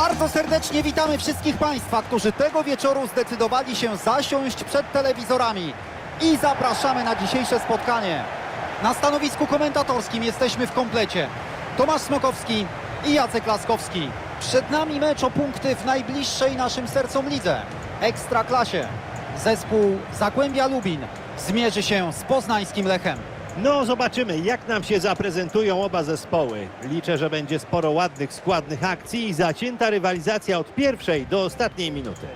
Bardzo serdecznie witamy wszystkich Państwa, którzy tego wieczoru zdecydowali się zasiąść przed telewizorami i zapraszamy na dzisiejsze spotkanie. Na stanowisku komentatorskim jesteśmy w komplecie. Tomasz Smokowski i Jacek Laskowski. Przed nami mecz o punkty w najbliższej naszym sercom lidze. Ekstraklasie. Zespół Zagłębia Lubin zmierzy się z poznańskim Lechem. No zobaczymy, jak nam się zaprezentują oba zespoły. Liczę, że będzie sporo ładnych, składnych akcji i zacięta rywalizacja od pierwszej do ostatniej minuty.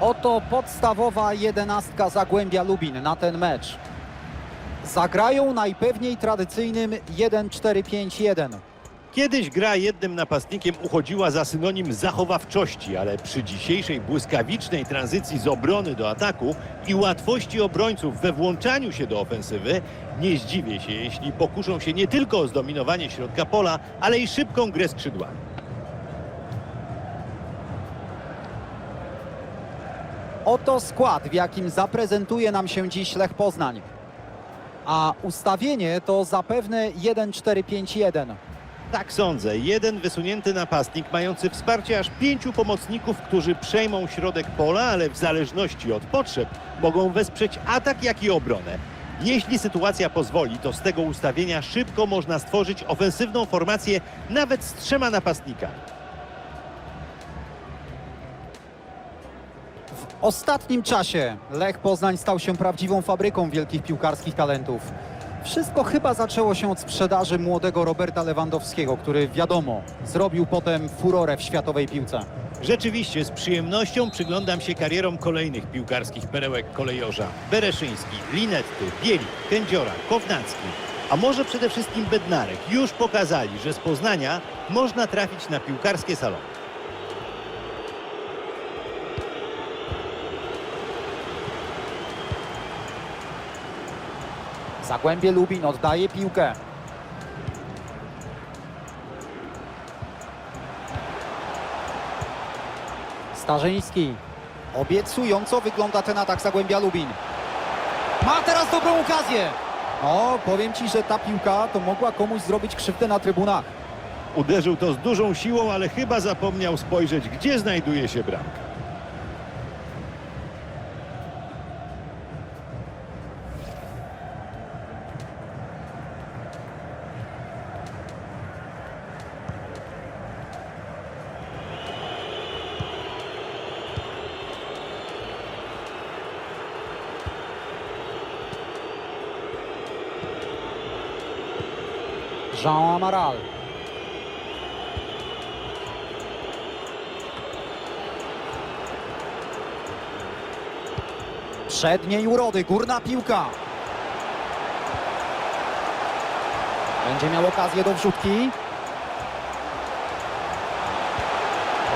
Oto podstawowa jedenastka Zagłębia Lubin na ten mecz. Zagrają najpewniej tradycyjnym 1-4-5-1. Kiedyś gra jednym napastnikiem uchodziła za synonim zachowawczości, ale przy dzisiejszej błyskawicznej tranzycji z obrony do ataku i łatwości obrońców we włączaniu się do ofensywy, nie zdziwię się, jeśli pokuszą się nie tylko o zdominowanie środka pola, ale i szybką grę skrzydłami. Oto skład, w jakim zaprezentuje nam się dziś Lech Poznań. A ustawienie to zapewne 1-4-5-1. Tak sądzę. Jeden wysunięty napastnik mający wsparcie aż pięciu pomocników, którzy przejmą środek pola, ale w zależności od potrzeb mogą wesprzeć atak, jak i obronę. Jeśli sytuacja pozwoli, to z tego ustawienia szybko można stworzyć ofensywną formację nawet z trzema napastnikami. W ostatnim czasie Lech Poznań stał się prawdziwą fabryką wielkich piłkarskich talentów. Wszystko chyba zaczęło się od sprzedaży młodego Roberta Lewandowskiego, który wiadomo, zrobił potem furorę w światowej piłce. Rzeczywiście z przyjemnością przyglądam się karierom kolejnych piłkarskich perełek kolejorza. Bereszyński, Linetty, Bielik, Kędziora, Kownacki, a może przede wszystkim Bednarek już pokazali, że z Poznania można trafić na piłkarskie salony. Zagłębie Lubin oddaje piłkę. Starzyński. Obiecująco wygląda ten atak Zagłębia Lubin. Ma teraz dobrą okazję. No, powiem Ci, że ta piłka to mogła komuś zrobić krzywdę na trybunach. Uderzył to z dużą siłą, ale chyba zapomniał spojrzeć, gdzie znajduje się bramka. Jean Amaral. Przedniej urody, górna piłka. Będzie miał okazję do wrzutki.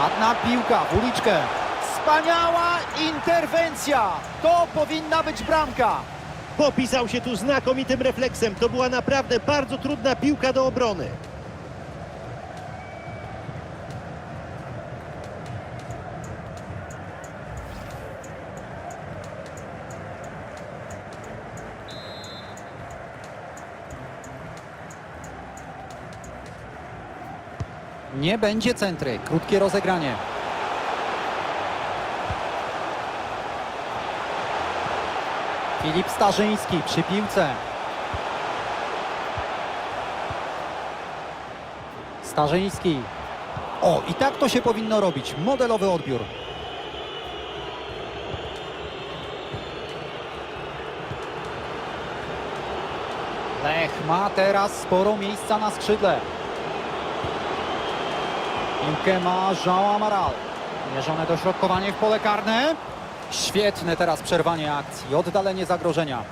Ładna piłka w uliczkę. Wspaniała interwencja. To powinna być bramka. Popisał się tu znakomitym refleksem. To była naprawdę bardzo trudna piłka do obrony. Nie będzie centry. Krótkie rozegranie. Filip Starzyński przy piłce. Starzyński. O, i tak to się powinno robić. Modelowy odbiór. Lech ma teraz sporo miejsca na skrzydle. Piłkę ma Jean Amaral. Mierzone dośrodkowanie w pole karne. Świetne teraz przerwanie akcji, oddalenie zagrożenia.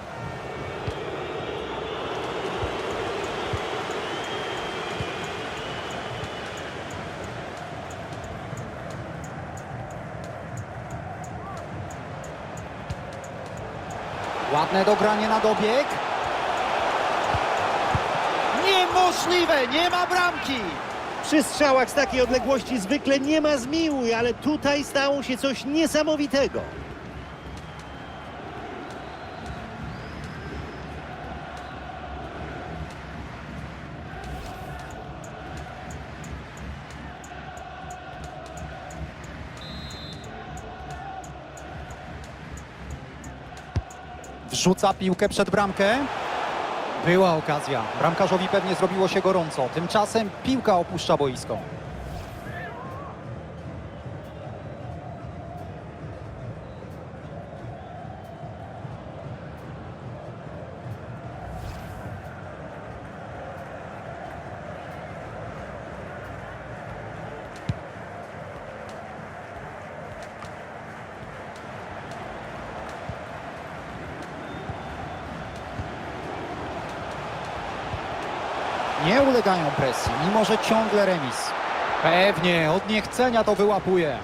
Ładne dogranie na dobieg. Niemożliwe, nie ma bramki. Przy strzałach z takiej odległości zwykle nie ma zmiłuj, ale tutaj stało się coś niesamowitego. Wrzuca piłkę przed bramkę. Była okazja. Bramkarzowi pewnie zrobiło się gorąco. Tymczasem piłka opuszcza boisko. Nie ulegają presji, mimo że ciągle remis. Pewnie, od niechcenia to wyłapuje.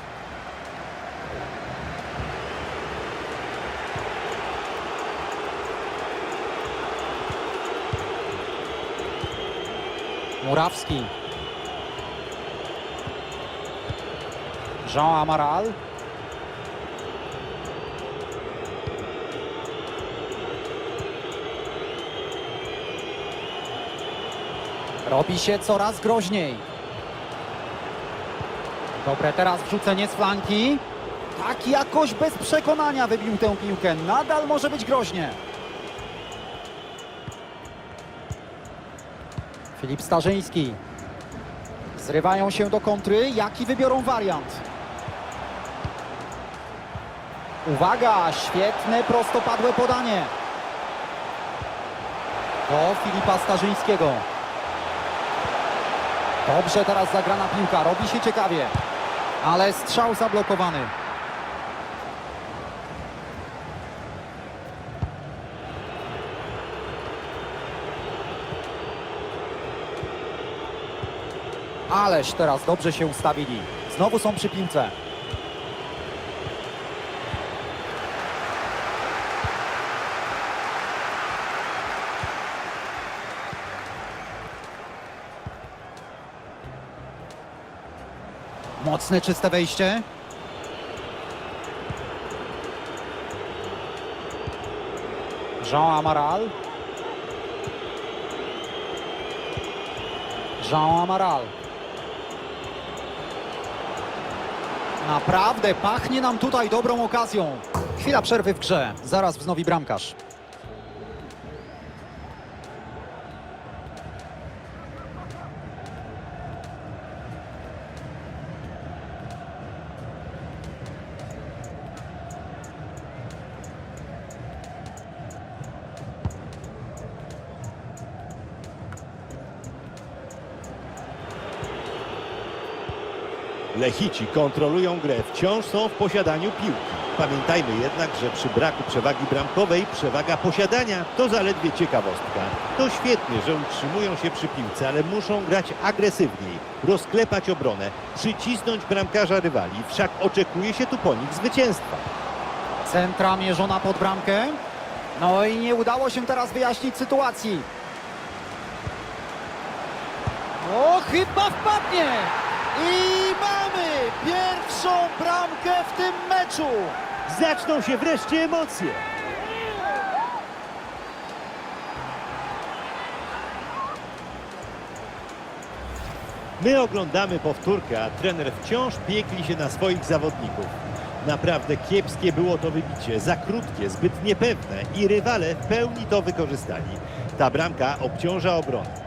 Murawski. Jean Amaral. Robi się coraz groźniej. Dobre teraz wrzucenie z flanki. Tak jakoś bez przekonania wybił tę piłkę. Nadal może być groźnie. Filip Starzyński. Zrywają się do kontry. Jaki wybiorą wariant? Uwaga! Świetne, prostopadłe podanie. Do Filipa Starzyńskiego. Dobrze teraz zagrana piłka, robi się ciekawie. Ale strzał zablokowany. Ależ teraz dobrze się ustawili. Znowu są przy piłce. Mocne, czyste wejście. Jean Amaral. Jean Amaral. Naprawdę pachnie nam tutaj dobrą okazją. Chwila przerwy w grze. Zaraz wznowi bramkarz. Lechici kontrolują grę, wciąż są w posiadaniu piłki. Pamiętajmy jednak, że przy braku przewagi bramkowej przewaga posiadania to zaledwie ciekawostka. To świetnie, że utrzymują się przy piłce, ale muszą grać agresywniej, rozklepać obronę, przycisnąć bramkarza rywali, wszak oczekuje się tu po nich zwycięstwa. Centra mierzona pod bramkę. No i nie udało się teraz wyjaśnić sytuacji. O, chyba wpadnie! I mamy pierwszą bramkę w tym meczu! Zaczną się wreszcie emocje. My oglądamy powtórkę, a trener wciąż piekli się na swoich zawodników. Naprawdę kiepskie było to wybicie, za krótkie, zbyt niepewne i rywale w pełni to wykorzystali. Ta bramka obciąża obronę.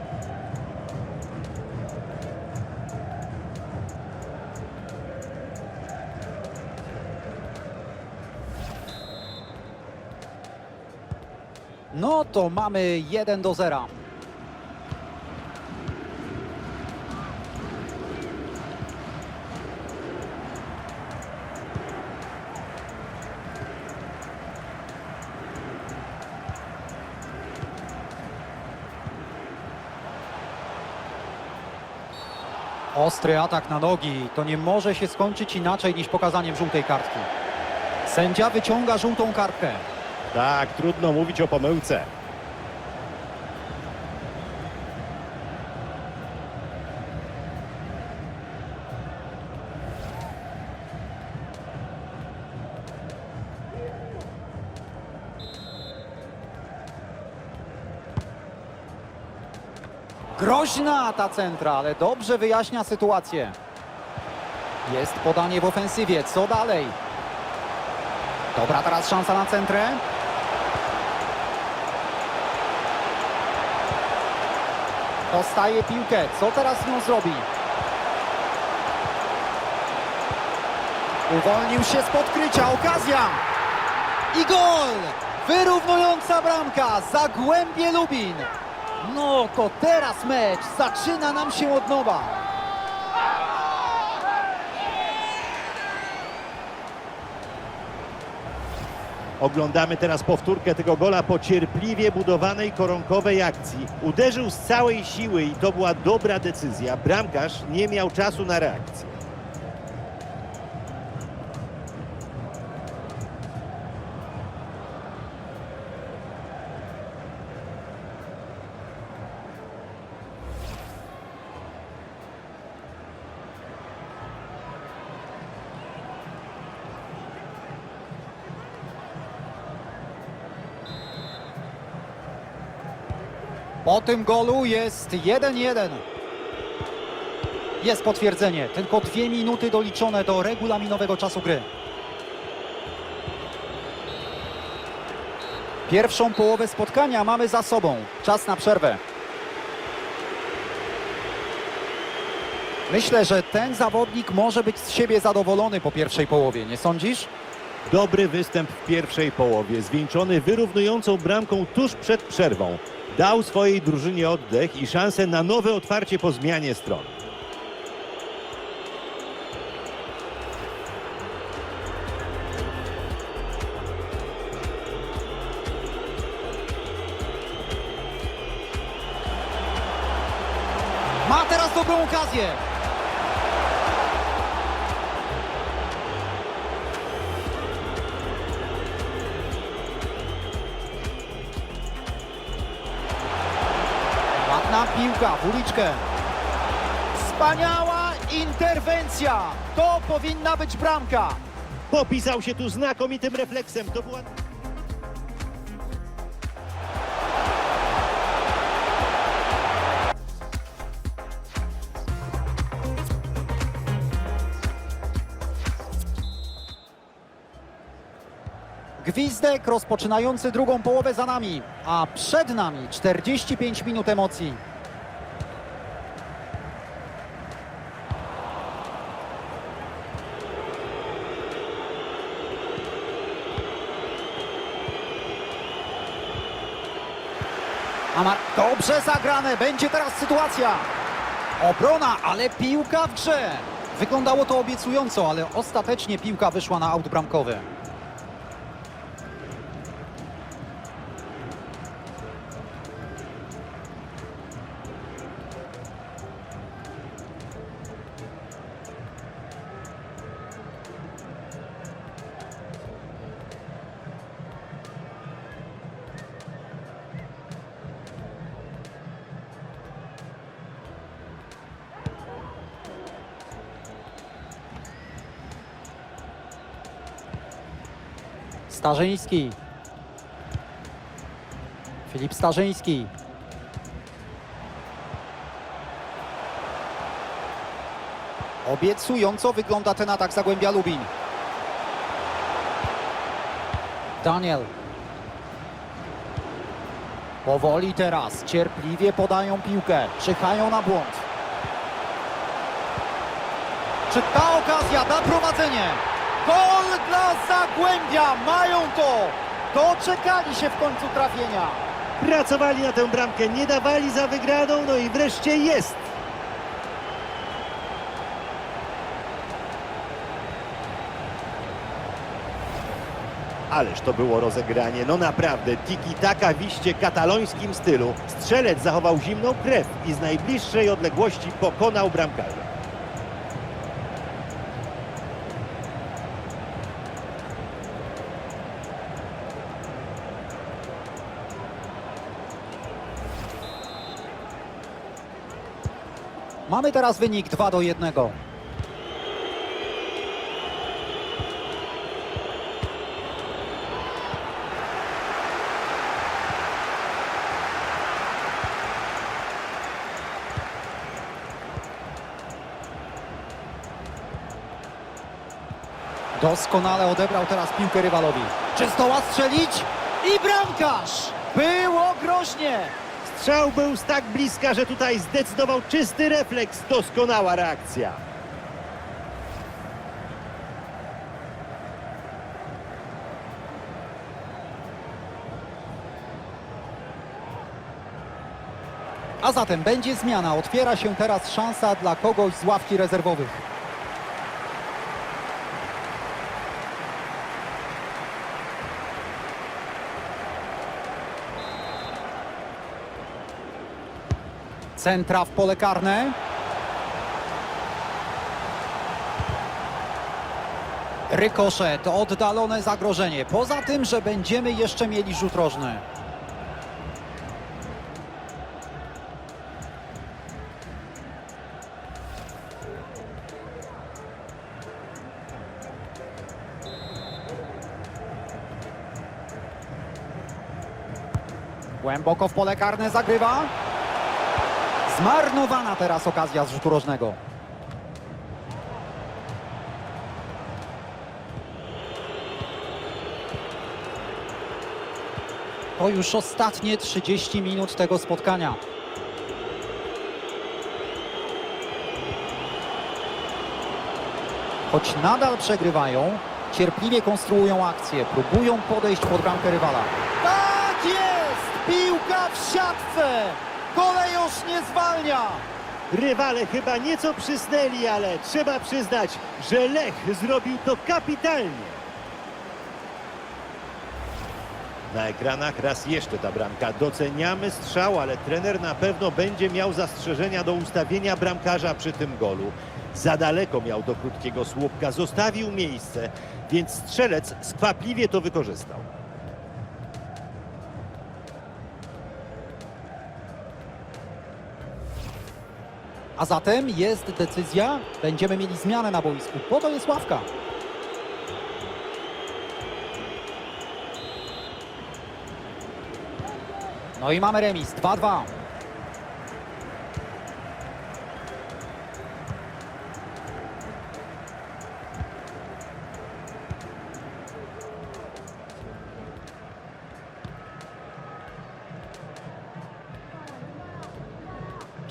No to mamy 1 do 0. Ostry atak na nogi. To nie może się skończyć inaczej niż pokazaniem żółtej kartki. Sędzia wyciąga żółtą kartkę. Tak, trudno mówić o pomyłce. Groźna ta centra, ale dobrze wyjaśnia sytuację. Jest podanie w ofensywie. Co dalej? Dobra, teraz szansa na centrę. Dostaje piłkę. Co teraz z nią zrobi? Uwolnił się z podkrycia. Okazja! I gol! Wyrównująca bramka. Zagłębie Lubin. No to teraz mecz zaczyna nam się od nowa. Oglądamy teraz powtórkę tego gola po cierpliwie budowanej koronkowej akcji. Uderzył z całej siły i to była dobra decyzja. Bramkarz nie miał czasu na reakcję. Po tym golu jest 1-1. Jest potwierdzenie. Tylko dwie minuty doliczone do regulaminowego czasu gry. Pierwszą połowę spotkania mamy za sobą. Czas na przerwę. Myślę, że ten zawodnik może być z siebie zadowolony po pierwszej połowie, nie sądzisz? Dobry występ w pierwszej połowie, zwieńczony wyrównującą bramką tuż przed przerwą. Dał swojej drużynie oddech i szansę na nowe otwarcie po zmianie stron. Ma teraz dobrą okazję. Ładna piłka w uliczkę. Wspaniała interwencja. To powinna być bramka. Popisał się tu znakomitym refleksem. To była... Gwizdek rozpoczynający drugą połowę za nami, a przed nami 45 minut emocji. Amar, dobrze zagrane, będzie teraz sytuacja. Obrona, ale piłka w grze. Wyglądało to obiecująco, ale ostatecznie piłka wyszła na aut bramkowy. Starzyński. Filip Starzyński. Obiecująco wygląda ten atak Zagłębia Lubin. Daniel. Powoli teraz, cierpliwie podają piłkę, czyhają na błąd. Czy ta okazja da prowadzenie? Gol dla Zagłębia! Mają to! Doczekali się w końcu trafienia. Pracowali na tę bramkę, nie dawali za wygraną, no i wreszcie jest. Ależ to było rozegranie, no naprawdę, tiki-taka w iście katalońskim stylu. Strzelec zachował zimną krew i z najbliższej odległości pokonał bramkarza. Mamy teraz wynik 2 do 1. Doskonale odebrał teraz piłkę rywalowi. Czy zdoła strzelić? I bramkarz! Było groźnie! Strzał był z tak bliska, że tutaj zdecydował czysty refleks. Doskonała reakcja. A zatem będzie zmiana. Otwiera się teraz szansa dla kogoś z ławki rezerwowych. Centra w pole karne. Rykoszet, oddalone zagrożenie. Poza tym, że będziemy jeszcze mieli rzut rożny. Głęboko w pole karne zagrywa. Zmarnowana teraz okazja z rzutu rożnego. To już ostatnie 30 minut tego spotkania. Choć nadal przegrywają, cierpliwie konstruują akcję, próbują podejść pod bramkę rywala. Tak jest! Piłka w siatce! Kolejosz nie zwalnia! Rywale chyba nieco przysnęli, ale trzeba przyznać, że Lech zrobił to kapitalnie. Na ekranach raz jeszcze ta bramka. Doceniamy strzał, ale trener na pewno będzie miał zastrzeżenia do ustawienia bramkarza przy tym golu. Za daleko miał do krótkiego słupka, zostawił miejsce, więc strzelec skwapliwie to wykorzystał. A zatem jest decyzja, będziemy mieli zmianę na boisku. Po to jest ławka. No i mamy remis 2-2.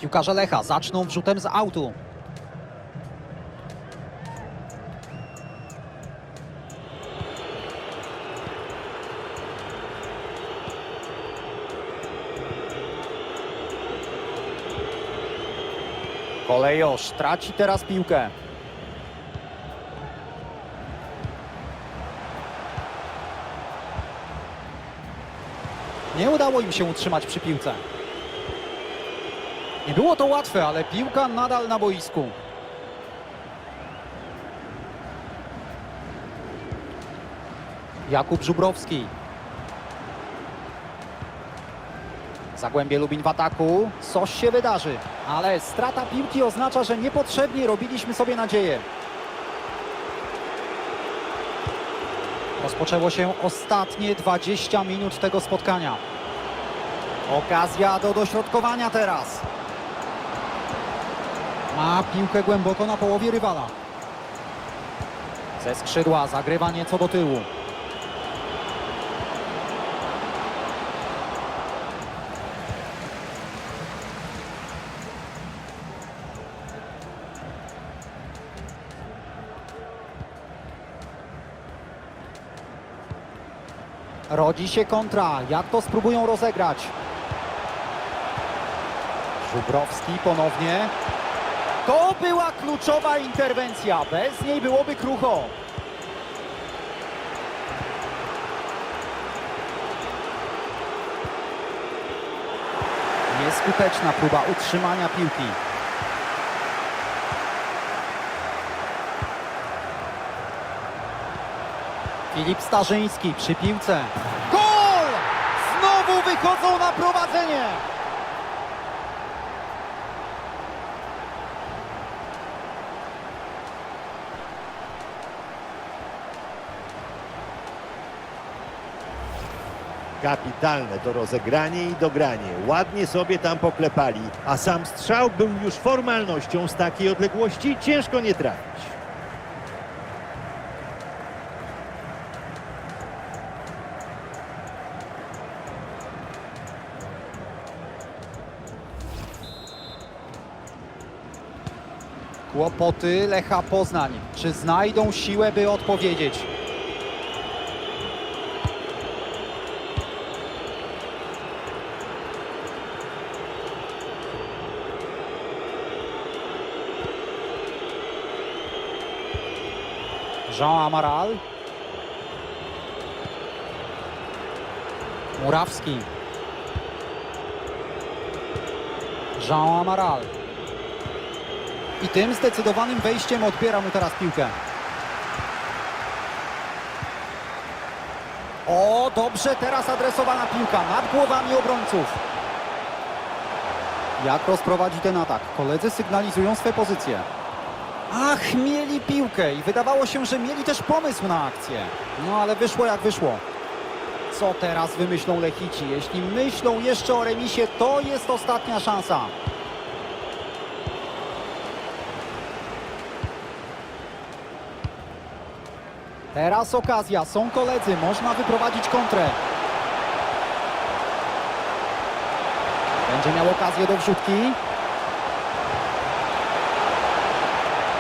Piłkarze Lecha zaczną wrzutem z autu. Kolejosz traci teraz piłkę. Nie udało im się utrzymać przy piłce. Nie było to łatwe, ale piłka nadal na boisku. Jakub Żubrowski. Zagłębie Lubin w ataku. Coś się wydarzy, ale strata piłki oznacza, że niepotrzebnie robiliśmy sobie nadzieję. Rozpoczęło się ostatnie 20 minut tego spotkania. Okazja do dośrodkowania teraz. Ma piłkę głęboko na połowie rywala. Ze skrzydła zagrywa nieco do tyłu. Rodzi się kontra. Jak to spróbują rozegrać? Żubrowski ponownie. To była kluczowa interwencja. Bez niej byłoby krucho. Nieskuteczna próba utrzymania piłki. Filip Starzyński przy piłce. Gol! Znowu wychodzą na prowadzenie. Kapitalne to rozegranie i dogranie. Ładnie sobie tam poklepali, a sam strzał był już formalnością z takiej odległości ciężko nie trafić. Kłopoty Lecha Poznań. Czy znajdą siłę, by odpowiedzieć? Jean Amaral. Murawski. Jean Amaral. I tym zdecydowanym wejściem odbiera mu teraz piłkę. O, dobrze teraz adresowana piłka nad głowami obrońców. Jak rozprowadzi ten atak? Koledzy sygnalizują swe pozycje. Ach, mieli piłkę i wydawało się, że mieli też pomysł na akcję. No ale wyszło jak wyszło. Co teraz wymyślą Lechici? Jeśli myślą jeszcze o remisie, to jest ostatnia szansa. Teraz okazja, są koledzy, można wyprowadzić kontrę. Będzie miał okazję do wrzutki.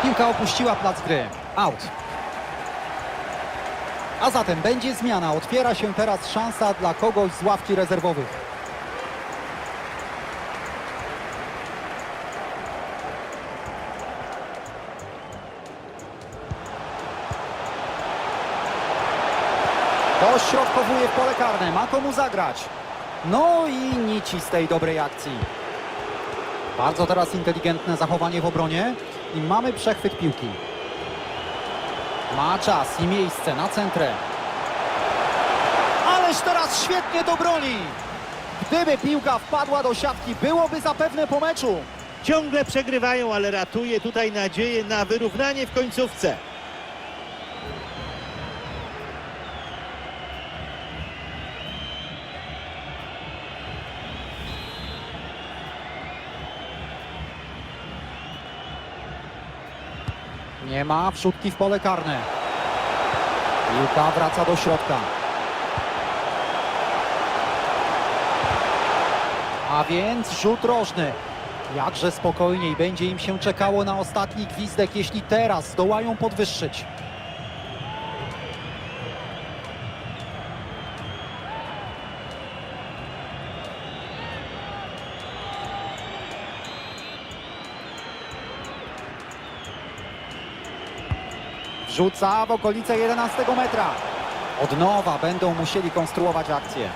Piłka opuściła plac gry. Out. A zatem będzie zmiana. Otwiera się teraz szansa dla kogoś z ławki rezerwowych. Dośrodkowuje w pole karne. Ma komu zagrać. No i nici z tej dobrej akcji. Bardzo teraz inteligentne zachowanie w obronie i mamy przechwyt piłki. Ma czas i miejsce na centrę. Ależ teraz świetnie do broni. Gdyby piłka wpadła do siatki, byłoby zapewne po meczu. Ciągle przegrywają, ale ratuje tutaj nadzieję na wyrównanie w końcówce. Nie ma wrzutki w pole karne. Piłka wraca do środka. A więc rzut rożny. Jakże spokojniej będzie im się czekało na ostatni gwizdek, jeśli teraz zdołają podwyższyć. Rzuca w okolice 11 metra. Od nowa będą musieli konstruować akcję.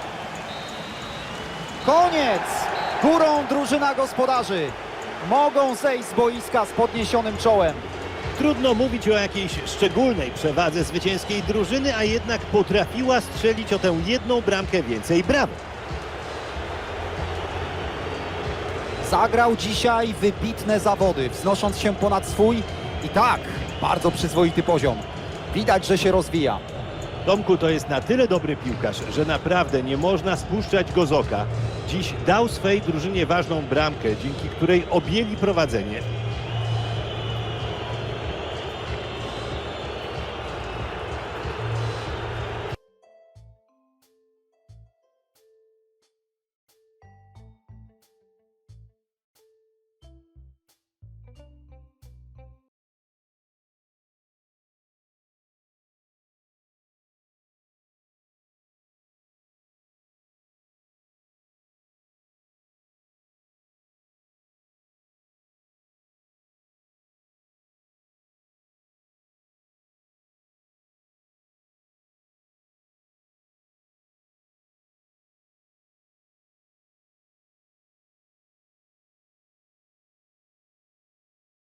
Koniec! Górą drużyna gospodarzy. Mogą zejść z boiska z podniesionym czołem. Trudno mówić o jakiejś szczególnej przewadze zwycięskiej drużyny, a jednak potrafiła strzelić o tę jedną bramkę więcej. Brawo! Zagrał dzisiaj wybitne zawody, wznosząc się ponad swój i tak, bardzo przyzwoity poziom. Widać, że się rozwija. Tomku to jest na tyle dobry piłkarz, że naprawdę nie można spuszczać go z oka. Dziś dał swej drużynie ważną bramkę, dzięki której objęli prowadzenie.